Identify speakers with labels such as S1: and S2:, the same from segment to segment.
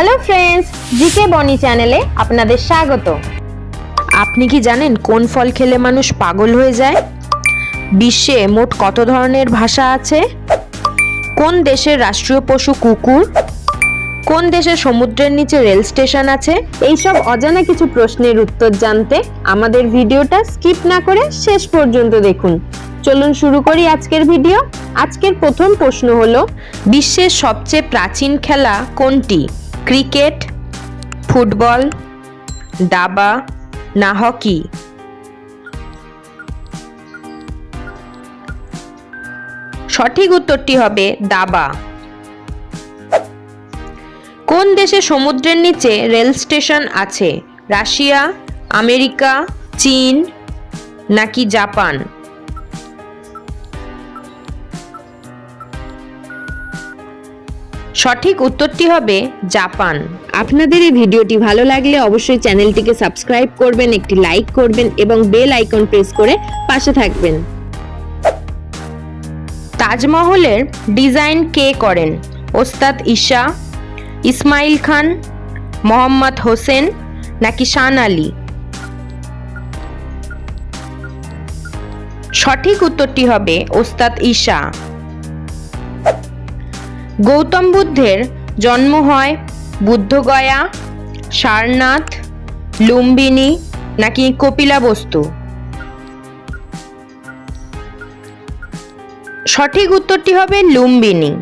S1: Hello friends GK বনি চ্যানেলে আপনাদের স্বাগত।
S2: আপনি কি জানেন কোন ফল খেলে মানুষ পাগল হয়ে যায়? বিশ্বে মোট কত ধরনের ভাষা আছে? কোন দেশের রাষ্ট্রীয় পশু কুকুর? কোন দেশের সমুদ্রের নিচে রেল স্টেশন আছে?
S1: এইসব অজানা কিছু প্রশ্নের উত্তর জানতে আমাদের ভিডিওটা স্কিপ না করে শেষ পর্যন্ত দেখুন। চলুন শুরু করি আজকের ভিডিও। আজকের প্রথম প্রশ্ন হলো
S2: বিশ্বের সবচেয়ে প্রাচীন খেলা কোনটি? ক্রিকেট, ফুটবল, দাবা, না হকি। সঠিক উত্তরটি হবে দাবা। কোন দেশে সমুদ্রের নিচে রেল স্টেশন আছে? রাশিয়া, আমেরিকা, চীন, নাকি জাপান? সঠিক উত্তরটি হবে জাপান।
S1: আপনাদের এই ভিডিওটি ভালো লাগলে অবশ্যই চ্যানেলটিকে সাবস্ক্রাইব করবেন একটি লাইক করবেন এবং বেল আইকন প্রেস করে পাশে থাকবেন।
S2: তাজমহলের ডিজাইন কে করেন? ওস্তাদ ঈশা ইসমাইল খান মোহাম্মদ হোসেন নাকি শান আলী? সঠিক উত্তরটি হবে ওস্তাদ ঈশা। গৌতম বুদ্ধের জন্ম হয় বুদ্ধগয়া, সারনাথ, লুম্বিনী নাকি কপিলাবস্তু সঠিক উত্তরটি হবে লুম্বিনী।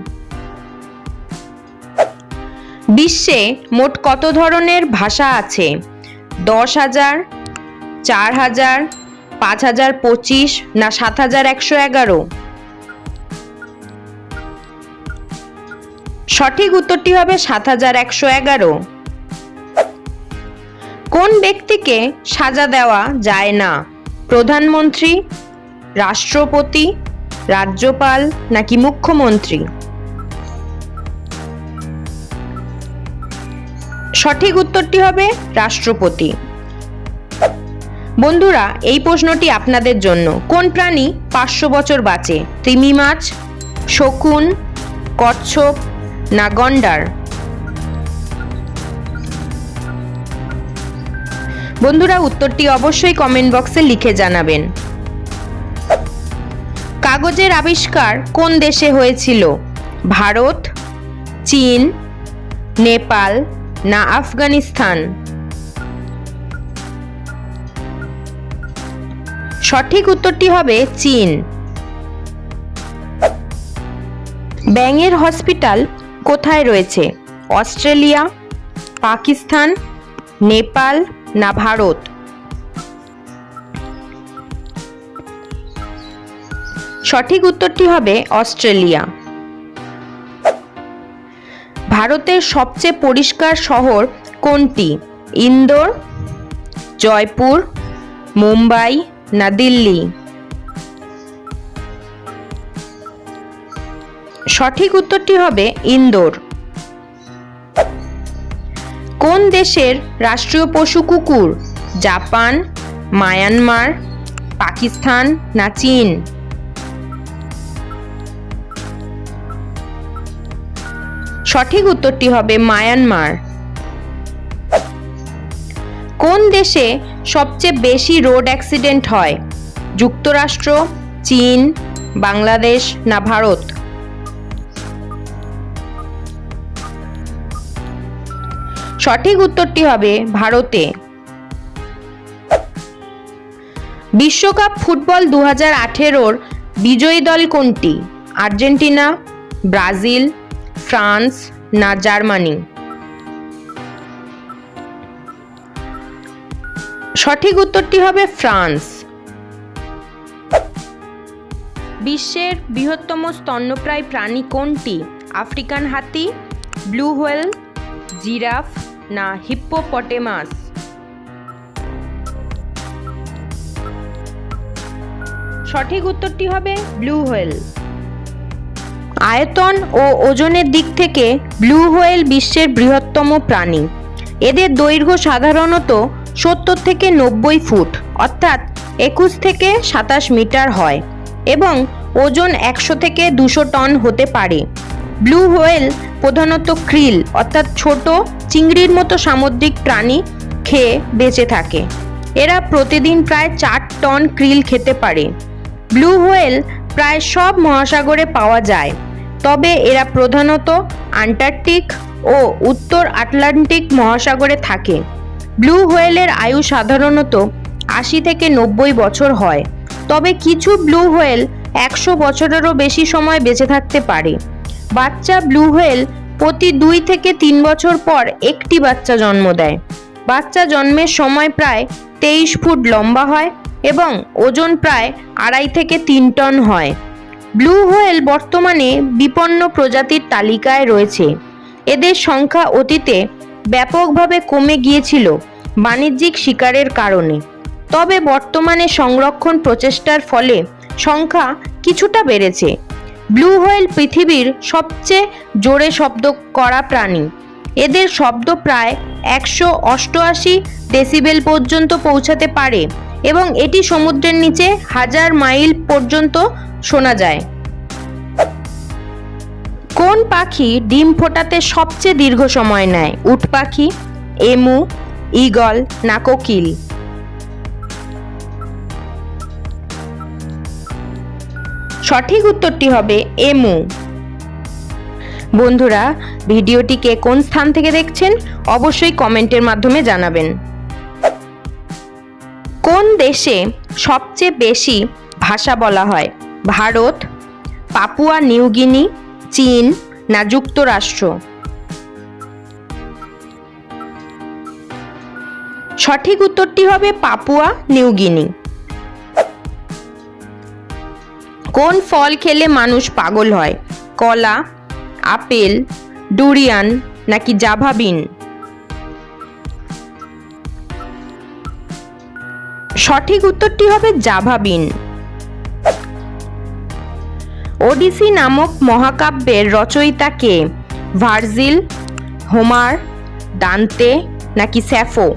S2: বিশ্বে মোট কত ধরনের ভাষা আছে? দশ হাজার, চার হাজার, পাঁচ হাজার পঁচিশ না সাত হাজার একশো এগারো? সঠিক উত্তরটি হবে সাত হাজার একশো এগারো। কোন ব্যক্তিকে সাজা দেওয়া যায় না? প্রধানমন্ত্রী, রাষ্ট্রপতি, রাজ্যপাল নাকি মুখ্যমন্ত্রী? সঠিক উত্তরটি হবে রাষ্ট্রপতি। বন্ধুরা, এই প্রশ্নটি আপনাদের জন্য। কোন প্রাণী পাঁচশো বছর বাঁচে? তিমি মাছ, শকুন, কচ্ছপ না গন্ডার। বন্ধুরা, উত্তরটি অবশ্যই কমেন্ট বক্সে লিখে জানাবেন। কাগজের আবিষ্কার কোন দেশে হয়েছিল? ভারত, চীন, নেপাল না আফগানিস্তান? সঠিক উত্তরটি হবে চীন। ব্যাঙের হসপিটাল কোথায় রয়েছে? অস্ট্রেলিয়া, পাকিস্তান, নেপাল না ভারত? সঠিক উত্তরটি হবে অস্ট্রেলিয়া। ভারতের সবচেয়ে পরিষ্কার শহর কোনটি? ইন্দোর, জয়পুর, মুম্বাই না দিল্লি? সঠিক উত্তরটি হবে ইন্দোর। কোন দেশের রাষ্ট্রীয় পশু কুকুর? জাপান, মায়ানমার, পাকিস্তান না চীন? সঠিক উত্তরটি হবে মায়ানমার। কোন দেশে সবচেয়ে বেশি রোড অ্যাক্সিডেন্ট হয়? যুক্তরাষ্ট্র, চীন, বাংলাদেশ না ভারত? সঠিক উত্তরটি হবে ভারতে। বিশ্বকাপ ফুটবল দু হাজার আঠেরোর বিজয়ী দল কোনটি? আর্জেন্টিনা, ব্রাজিল, ফ্রান্স না জার্মানি? সঠিক উত্তরটি হবে ফ্রান্স। বিশ্বের বৃহত্তম স্তন্যপ্রায় প্রাণী কোনটি? আফ্রিকান হাতি, ব্লু হোয়েল জিরাফ না হিপ্পোপটেমাস। সঠিক উত্তরটি হবে ব্লু হোয়েল। আয়তন ও ওজনের দিক থেকে ব্লু হোয়েল বিশ্বের বৃহত্তম প্রাণী। এদের দৈর্ঘ্য সাধারণত সত্তর থেকে নব্বই ফুট, অর্থাৎ একুশ থেকে সাতাশ মিটার হয় এবং ওজন একশো থেকে দুশো টন হতে পারে। ব্লু হোয়েল প্রধানত ক্রিল, অর্থাৎ ছোট চিংড়ির মতো সামুদ্রিক প্রাণী খেয়ে বেঁচে থাকে। এরা প্রতিদিন প্রায় চার টন ক্রিল খেতে পারে। ব্লু হোয়েল প্রায় সব মহাসাগরে পাওয়া যায়। তবে এরা প্রধানত আন্টার্কটিক ও উত্তর আটলান্টিক মহাসাগরে থাকে। ব্লু হোয়েলের আয়ু সাধারণত আশি থেকে নব্বই বছর হয়। তবে কিছু ব্লু হোয়েল একশো বছরেরও বেশি সময় বেঁচে থাকতে পারে। বাচ্চা ব্লু হোয়েল প্রতি দুই থেকে তিন বছর পর একটি বাচ্চা জন্ম দেয়। বাচ্চা জন্মের সময় প্রায় তেইশ ফুট লম্বা হয় এবং ওজন প্রায় আড়াই থেকে তিন টন হয়। ব্লু হোয়েল বর্তমানে বিপন্ন প্রজাতির তালিকায় রয়েছে। এদের সংখ্যা অতীতে ব্যাপকভাবে কমে গিয়েছিল বাণিজ্যিক শিকারের কারণে। তবে বর্তমানে সংরক্ষণ প্রচেষ্টার ফলে সংখ্যা কিছুটা বেড়েছে। ব্লু হোয়েল পৃথিবীর সবচেয়ে জোরে শব্দ করা প্রাণী। এদের শব্দ প্রায় একশো অষ্টআশি ডেসিবেল পর্যন্ত পৌঁছাতে পারে এবং এটি সমুদ্রের নিচে হাজার মাইল পর্যন্ত শোনা যায়। কোন পাখি ডিম ফোটাতে সবচেয়ে দীর্ঘ সময় নেয়? উট পাখি, এমু, ঈগল না কোকিল সঠিক উত্তরটি হবে এমু বন্ধুরা, ভিডিওটিকে কোন স্থান থেকে দেখছেন অবশ্যই কমেন্টের মাধ্যমে জানাবেন। কোন দেশে সবচেয়ে বেশি ভাষা বলা হয়? ভারত, পাপুয়া নিউগিনি চীন না যুক্তরাষ্ট্র? সঠিক উত্তরটি হবে পাপুয়া নিউগিনি কোন ফল খেলে মানুষ পাগল হয়? কলা, আপেল, ডুরিয়ান নাকি জাভাবিন সঠিক উত্তরটি হবে জাভাবিন ওডিসি নামক মহাকাব্যের রচয়িতা কে? ভার্জিল, হোমার, দান্তে নাকি স্যাফো?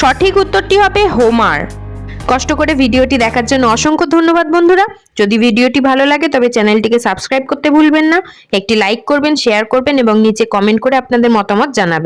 S2: সঠিক উত্তরটি হবে হোমার। কষ্ট করে ভিডিওটি দেখার জন্য অসংখ্য ধন্যবাদ বন্ধুরা। যদি ভিডিওটি ভালো লাগে, তবে চ্যানেলটিকে সাবস্ক্রাইব করতে ভুলবেন না। একটি লাইক করবেন, শেয়ার করবেন এবং নিচে কমেন্ট করে আপনাদের মতামত জানাবেন।